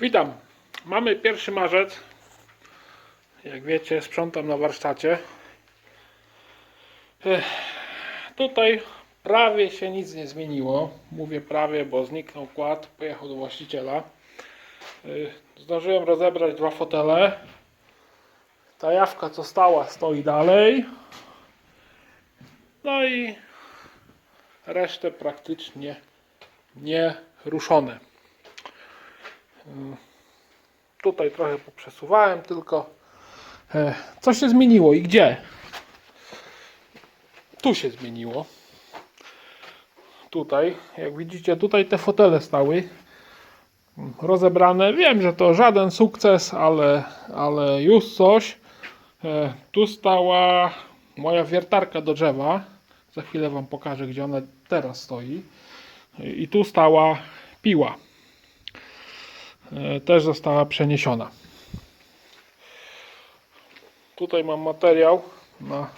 Witam. Mamy 1 marzec. Jak wiecie, sprzątam na warsztacie. Ech, Tutaj prawie się nic nie zmieniło. Mówię prawie, bo zniknął kład, pojechał do właściciela. Ech, Zdążyłem rozebrać dwa fotele. Ta jawka, co stała, stoi dalej. No i resztę praktycznie nie ruszone. Tutaj trochę poprzesuwałem, tylko e, co się zmieniło i gdzie? Tu się zmieniło. Tutaj, jak widzicie, tutaj te fotele stały rozebrane. Wiem, że to żaden sukces, ale, ale już coś. E, tu stała moja wiertarka do drzewa. Za chwilę Wam pokażę, gdzie ona teraz stoi. I tu stała piła e, też została przeniesiona. Tutaj mam materiał na,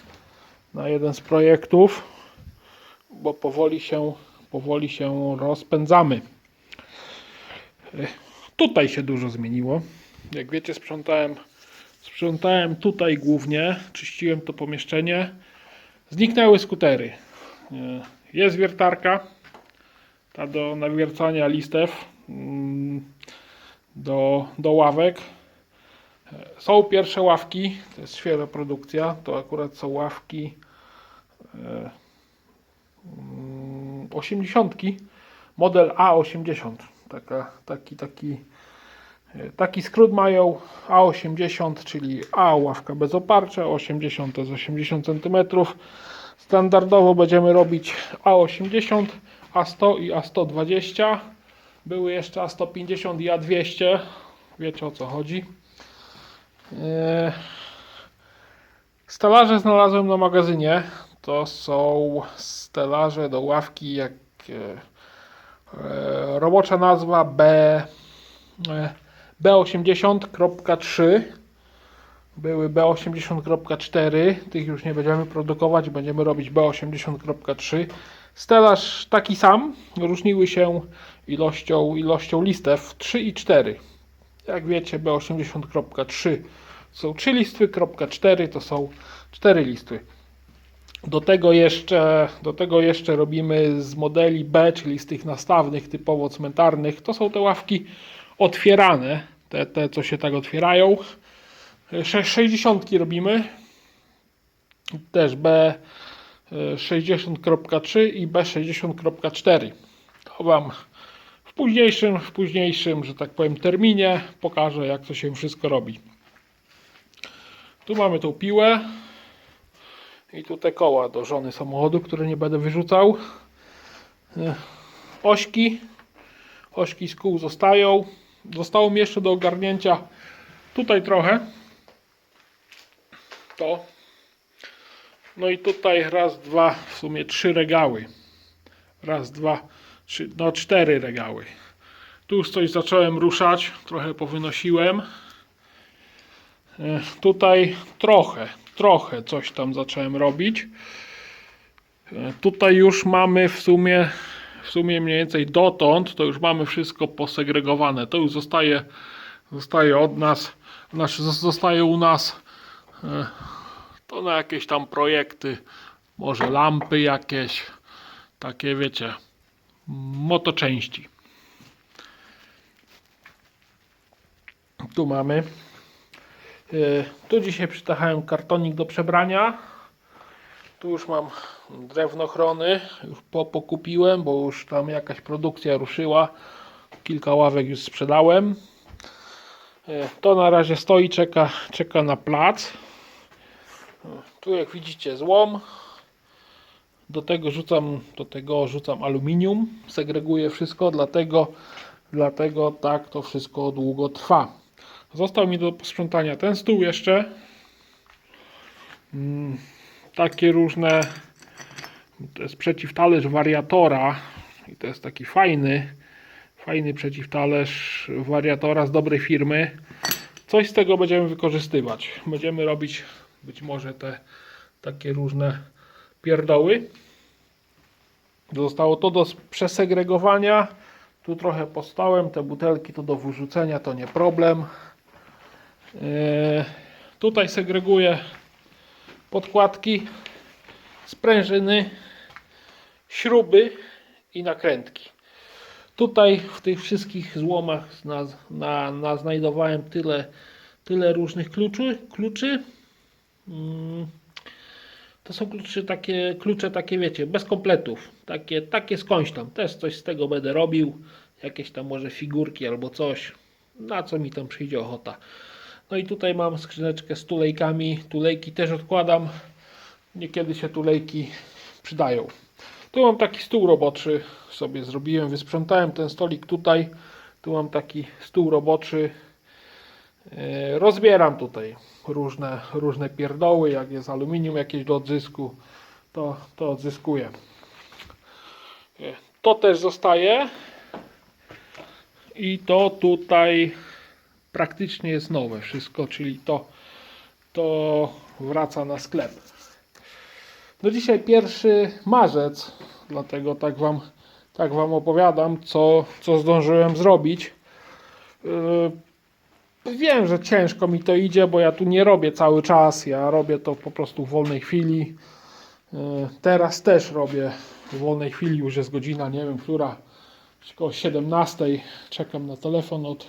na jeden z projektów, bo powoli się, powoli się rozpędzamy. E, Tutaj się dużo zmieniło. Jak wiecie, sprzątałem, sprzątałem tutaj głównie, czyściłem to pomieszczenie. Zniknęły skutery. E, Jest wiertarka, ta do nawiercania listew. Do, do ławek. E, Są pierwsze ławki, to jest świeża produkcja, to akurat są ławki e, mm, 80, model A80. Taka, taki, taki, e, taki skrót mają A80, czyli A ławka bez oparcia, 80 to jest 80 cm. Standardowo będziemy robić A80, A100 i A120. Były jeszcze A150 i A200. Wiecie o co chodzi. Eee, Stelaże znalazłem na magazynie. To są stelaże do ławki, jak e, e, robocza nazwa B, e, B80.3. Były B80.4. Tych już nie będziemy produkować. Będziemy robić B80.3. Stelaż taki sam. Różniły się ilością, ilością listew 3 i 4. Jak wiecie, B80.3 są 3 listwy, kropka 4 to są 4 listwy. Do tego jeszcze, do tego jeszcze robimy z modeli B, czyli z tych nastawnych, typowo cmentarnych. To są te ławki otwierane, te, te co się tak otwierają. Sze- 60 robimy. Też B e, 60.3 i B60.4. To Wam późniejszym, w późniejszym, że tak powiem, terminie pokażę, jak to się wszystko robi. Tu mamy tą piłę i tu te koła do żony samochodu, które nie będę wyrzucał. E, Ośki, ośki z kół zostają. Zostało mi jeszcze do ogarnięcia tutaj trochę. To. No i tutaj raz, dwa, w sumie trzy regały. Raz, dwa, no cztery regały. Tu już coś zacząłem ruszać, trochę powynosiłem. E, Tutaj trochę, trochę coś tam zacząłem robić. E, Tutaj już mamy w sumie, w sumie mniej więcej dotąd, to już mamy wszystko posegregowane. To już zostaje, zostaje od nas, znaczy zos- zostaje u nas e, to na jakieś tam projekty, może lampy jakieś, takie wiecie, motoczęści. Tu mamy. Yy, Tu dzisiaj przytachałem kartonik do przebrania. Tu już mam drewnochrony. Już po, pokupiłem, bo już tam jakaś produkcja ruszyła. Kilka ławek już sprzedałem. Yy, To na razie stoi, czeka, czeka na plac. Tu jak widzicie złom. Do tego rzucam, do tego rzucam aluminium. Segreguję wszystko, dlatego, dlatego tak to wszystko długo trwa. Został mi do posprzątania ten stół jeszcze. Mm, Takie różne. To jest przeciwtalerz wariatora. I to jest taki fajny, fajny przeciwtalerz wariatora z dobrej firmy. Coś z tego będziemy wykorzystywać. Będziemy robić być może te takie różne pierdoły. Zostało to do przesegregowania. Tu trochę postałem, te butelki to do wyrzucenia to nie problem. Yy, tutaj segreguję podkładki, sprężyny, śruby i nakrętki. Tutaj w tych wszystkich złomach na, na, na znajdowałem tyle, tyle różnych kluczy. kluczy. Mm. To są klucze takie, klucze takie wiecie, bez kompletów. Takie, takie skądś tam. Też coś z tego będę robił. Jakieś tam może figurki albo coś. Na co mi tam przyjdzie ochota. No i tutaj mam skrzyneczkę z tulejkami. Tulejki też odkładam. Niekiedy się tulejki przydają. Tu mam taki stół roboczy sobie zrobiłem. Wysprzątałem ten stolik tutaj. Tu mam taki stół roboczy. E, Rozbieram tutaj różne, różne pierdoły, jak jest aluminium jakieś do odzysku, to, to odzyskuję. E, To też zostaje i to tutaj praktycznie jest nowe wszystko, czyli to, to wraca na sklep. No dzisiaj pierwszy marzec, dlatego tak wam, tak wam opowiadam, co, co zdążyłem zrobić. Yy, Wiem, że ciężko mi to idzie, bo ja tu nie robię cały czas. Ja robię to po prostu w wolnej chwili. Yy, Teraz też robię w wolnej chwili. Już jest godzina, nie wiem, która około 17. Czekam na telefon od.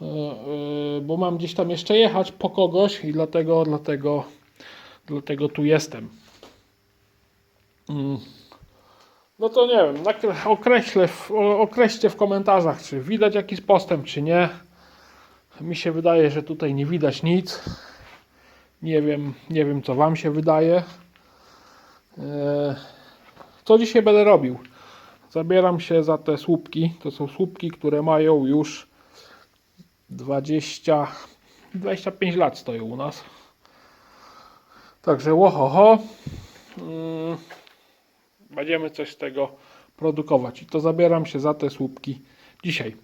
yy, yy, Bo mam gdzieś tam jeszcze jechać po kogoś i dlatego, dlatego, dlatego tu jestem. Mm. No to nie wiem, określę, określcie w komentarzach, czy widać jakiś postęp, czy nie. Mi się wydaje, że tutaj nie widać nic. Nie wiem, nie wiem co Wam się wydaje. Eee, Co dzisiaj będę robił? Zabieram się za te słupki. To są słupki, które mają już 20, 25 lat stoją u nas. Także łohoho. Mm, Będziemy coś z tego produkować. I to zabieram się za te słupki dzisiaj.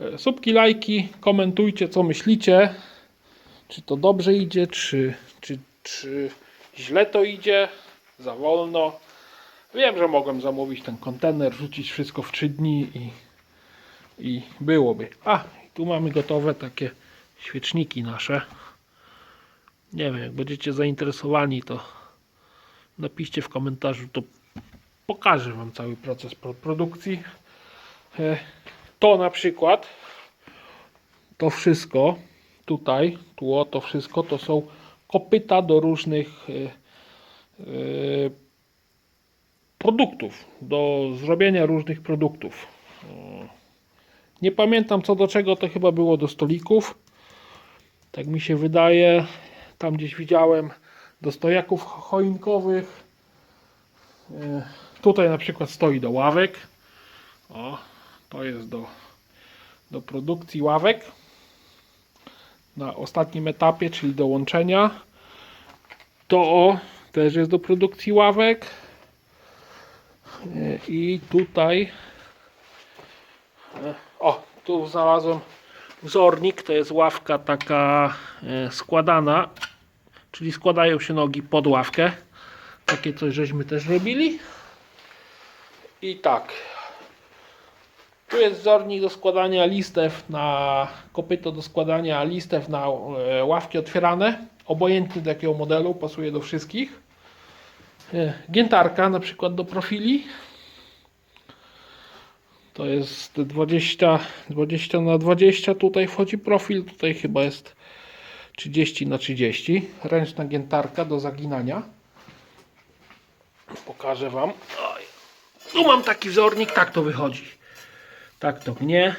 E, Słupki, lajki, komentujcie co myślicie. Czy to dobrze idzie, czy, czy, czy źle to idzie, za wolno. Wiem, że mogłem zamówić ten kontener, rzucić wszystko w 3 dni i, i byłoby. A, tu mamy gotowe takie świeczniki nasze. Nie wiem, jak będziecie zainteresowani, to napiszcie w komentarzu, to pokażę Wam cały proces pro- produkcji. To na przykład, to wszystko tutaj, tu o, to wszystko, to są kopyta do różnych e, e, produktów, do zrobienia różnych produktów. Nie pamiętam co do czego, to chyba było do stolików. Tak mi się wydaje. Tam gdzieś widziałem do stojaków choinkowych. E, Tutaj na przykład stoi do ławek. O, to jest do, do produkcji ławek. Na ostatnim etapie, czyli do łączenia. To też jest do produkcji ławek. I tutaj e, o, tu znalazłem wzornik. To jest ławka taka e, składana, czyli składają się nogi pod ławkę. Takie coś żeśmy też robili. I tak. Tu jest wzornik do składania listew na kopyto do składania listew na e, ławki otwierane. Obojętnie do jakiego modelu, pasuje do wszystkich. E, Giętarka na przykład do profili. To jest 20, 20 na 20 tutaj wchodzi profil, tutaj chyba jest 30 na 30. Ręczna giętarka do zaginania. Pokażę Wam. Tu mam taki wzornik, tak to wychodzi. Tak to mnie.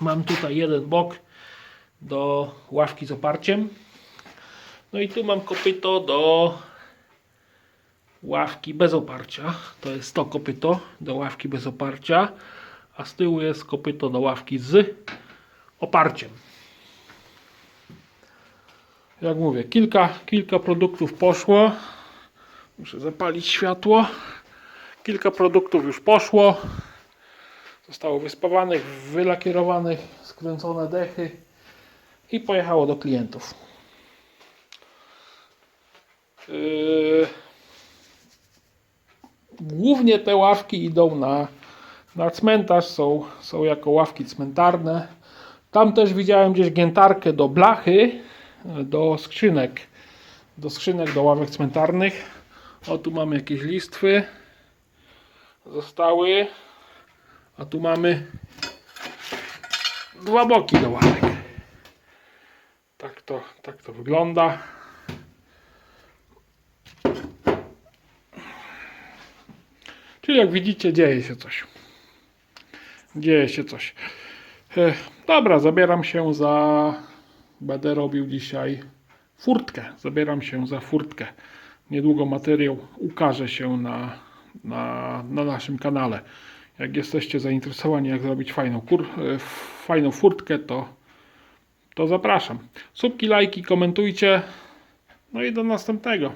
Mam tutaj jeden bok do ławki z oparciem. No i tu mam kopyto do ławki bez oparcia. To jest to kopyto do ławki bez oparcia. A z tyłu jest kopyto do ławki z oparciem. Jak mówię, kilka, kilka produktów poszło. Muszę zapalić światło. Kilka produktów już poszło. Zostało wyspawanych, wylakierowanych, skręcone dechy i pojechało do klientów. Yy, głównie te ławki idą na, na cmentarz, są, są jako ławki cmentarne. Tam też widziałem gdzieś giętarkę do blachy, do skrzynek, do skrzynek, do ławek cmentarnych. O, tu mamy jakieś listwy. Zostały. A tu mamy dwa boki do ławek. Tak to, tak to wygląda. Czyli jak widzicie, dzieje się coś. Dzieje się coś. E, Dobra, zabieram się za. Będę robił dzisiaj furtkę. Zabieram się za furtkę. Niedługo materiał ukaże się na, na, na naszym kanale. Jak jesteście zainteresowani, jak zrobić fajną, kur, e, fajną furtkę, to, to zapraszam. Subki, lajki, komentujcie. No i do następnego.